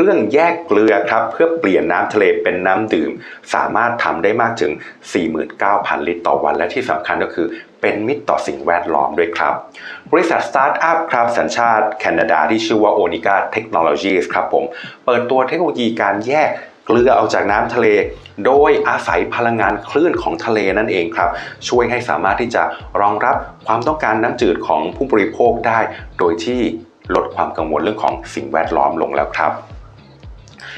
รื่องแยกเกลือครับเพื่อเปลี่ยนน้ำทะเลเป็นน้ำดื่ม สามารถทำได้มากถึง 49,000 ลิตรต่อวัน และที่สำคัญก็คือเป็นมิตรต่อสิ่งแวดล้อมด้วยครับ บริษัทสตาร์ทอัพครับสัญชาติแคนาดาที่ชื่อว่า Onica Technologies ครับผม เปิดตัวเทคโนโลยีการแยกเกลือออกจากน้ำทะเล โดยอาศัยพลังงานคลื่นของทะเลนั่นเองครับ ช่วยให้สามารถที่จะรองรับความต้องการน้ำจืดของผู้บริโภคได้ โดยที่ลดความกังวลเรื่องของสิ่งแวดล้อมลงแล้วครับ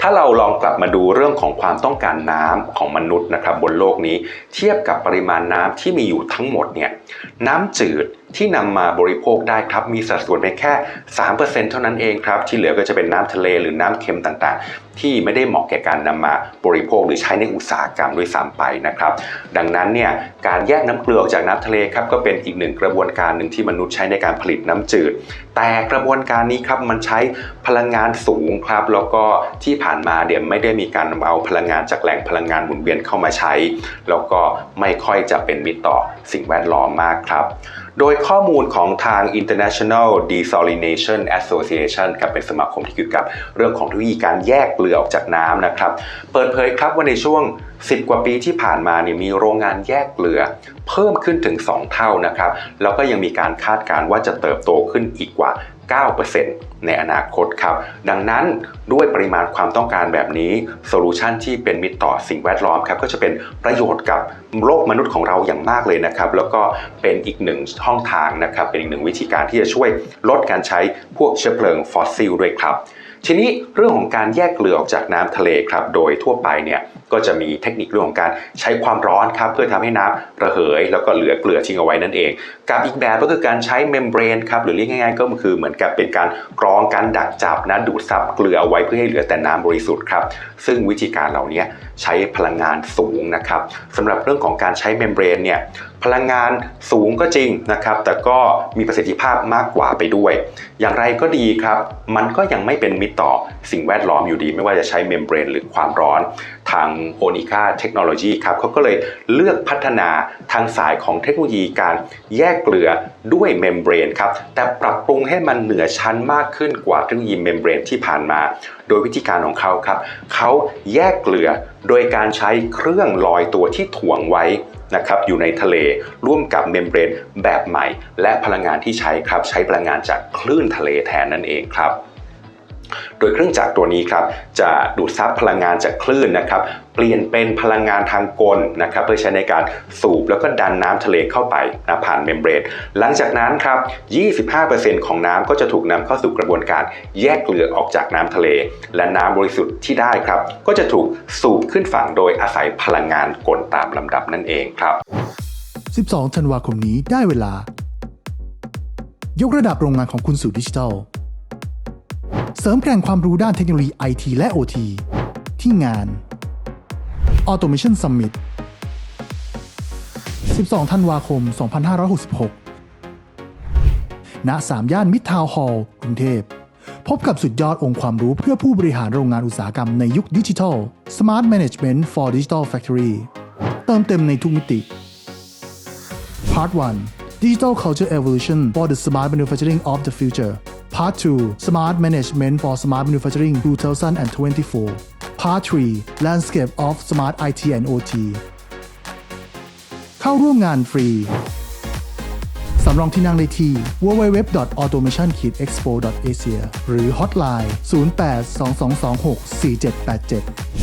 ถ้าเราลองกลับมาดูเรื่องของความต้องการน้ำของมนุษย์นะครับบนโลกนี้เทียบกับปริมาณน้ำที่มีอยู่ทั้งหมดเนี่ยน้ำจืดที่นำมาบริโภคได้ครับมีสัดส่วนเพียงแค่ 3%เท่านั้นเองครับ ที่เหลือก็จะเป็นน้ำทะเลหรือน้ำเค็มต่างๆ ที่ไม่ได้เหมาะแก่การนำมาบริโภคหรือใช้ในอุตสาหกรรมด้วยซ้ำไปนะครับ ดังนั้นเนี่ยการแยกน้ำเกลือออกจากน้ำทะเลครับก็เป็นอีกหนึ่งกระบวนการหนึ่งที่มนุษย์ใช้ในการผลิตน้ำจืด แต่กระบวนการนี้ครับมันใช้พลังงานสูงครับแล้วก็ที่ผ่านมาเดี๋ยวไม่ได้มีการเอาพลังงานจากแหล่งพลังงานหมุนเวียนเข้ามาใช้ แล้วก็ไม่ค่อยจะเป็นมิตรต่อสิ่งแวดล้อมมากครับโดยข้อมูลของทาง International Desalination Association ครับเป็นสมาคมที่เกี่ยวกับเรื่องของเทคโนโลยีการแยกเกลือออกจากน้ำนะครับ เปิดเผยครับว่าในช่วง 10 กว่าปีที่ผ่านมาเนี่ยมีโรงงานแยกเกลือ เพิ่มขึ้นถึง 2 เท่านะครับ แล้วก็ยังมีการคาดการณ์ว่าจะเติบโตขึ้นอีกกว่า 9%ในอนาคตครับ ดังนั้นด้วยปริมาณความต้องการแบบนี้โซลูชันที่เป็นมิตรต่อสิ่งแวดล้อมครับก็จะเป็นประโยชน์กับโลกมนุษย์ของเราอย่างมากเลยนะครับ แล้วก็เป็นอีกหนึ่งช่องทางนะครับ เป็นอีกหนึ่งวิธีการที่จะช่วยลดการใช้พวกเชื้อเพลิงฟอสซิลด้วยครับ ทีนี้เรื่องของการแยกเกลือออกจากน้ำทะเลครับโดยทั่วไปเนี่ยก็จะมีเทคนิคเรื่องของการใช้ความร้อนครับเพื่อทำให้น้ำระเหย แล้วก็เหลือเกลือทิ้งเอาไว้นั่นเอง กับอีกแบบก็คือการใช้เมมเบรนครับหรือเรียกง่ายๆ ก็คือเหมือนกับเป็นการกรองการดักจับนะดูดซับเกลือเอาไว้เพื่อให้เหลือแต่น้ำบริสุทธิ์ครับซึ่งวิธีการเหล่านี้ใช้พลังงานสูงนะครับสำหรับเรื่องของการใช้เมมเบรนเนี่ย พลังงานสูงก็จริงนะครับ แต่ก็มีประสิทธิภาพมากกว่าไปด้วย อย่างไรก็ดีครับ มันก็ยังไม่เป็นมิตรต่อสิ่งแวดล้อมอยู่ดี ไม่ว่าจะใช้เมมเบรนหรือความร้อน ทาง o n i c a Technology ครับเขาก็เลยเลือกพัฒนาทางสายของเทคโนโลยีการแยกเกลือด้วยเมมเบรนครับ แต่ปรับปรุงให้มันเหนือชั้นมากขึ้นกว่าเทคโนโลยีเมมเบรนที่ผ่านมา ดยวิธีการของเขาครับเขาแยกเกลือโดยการใช้เครื่องลอยตัวที่ถ่วงไว้นะครับอยู่ในทะเลร่วมกับเมมเบรนแบบใหม่ และพลังงานที่ใช้ครับใช้พลังงานจากคลื่นทะเลแทนนั่นเองครับ โดยเครื่องจักรตัวนี้ครับจะดูดซับพลังงานจากคลื่นนะครับ เปลี่ยนเป็นพลังงานทางกลนะครับเพื่อใช้ในการสูบแล้วก็ดันน้ำทะเลเข้าไปนะผ่านเมมเบรนหลังจากนั้นครับ 25%ของน้ำก็จะถูกนำเข้าสู่กระบวนการแยกเกลือออกจากน้ำทะเล และน้ำบริสุทธิ์ที่ได้ครับ ก็จะถูกสูบขึ้นฝั่งโดยอาศัยพลังงานกลตามลำดับนั่นเองครับ 12 ธันวาคมนี้ได้เวลา ยกระดับโรงงานของคุณสู่ดิจิทัล เสริมแกร่งความรู้ด้านเทคโนโลยีไอทีและ OT ที่งาน Automation Summit 12 ธันวาคม 2566ณ3ย่านมิตรทาวน์ฮอลล์กรุงเทพ พบกับสุดยอดองค์ความรู้เพื่อผู้บริหารโรงงานอุตสาหกรรมในยุคดิจิทัล Smart Management for Digital Factory เติมเต็มในทุกมิติ Part 1 Digital Culture Evolution for the Smart Manufacturing of the Future Part 2 Smart Management for Smart Manufacturing 2024 Part 3 Landscape of Smart IT and OT เข้าร่วมงานฟรี สำรองที่นั่งได้ที่ www.automation-expo.asia หรือ hotline 0822264787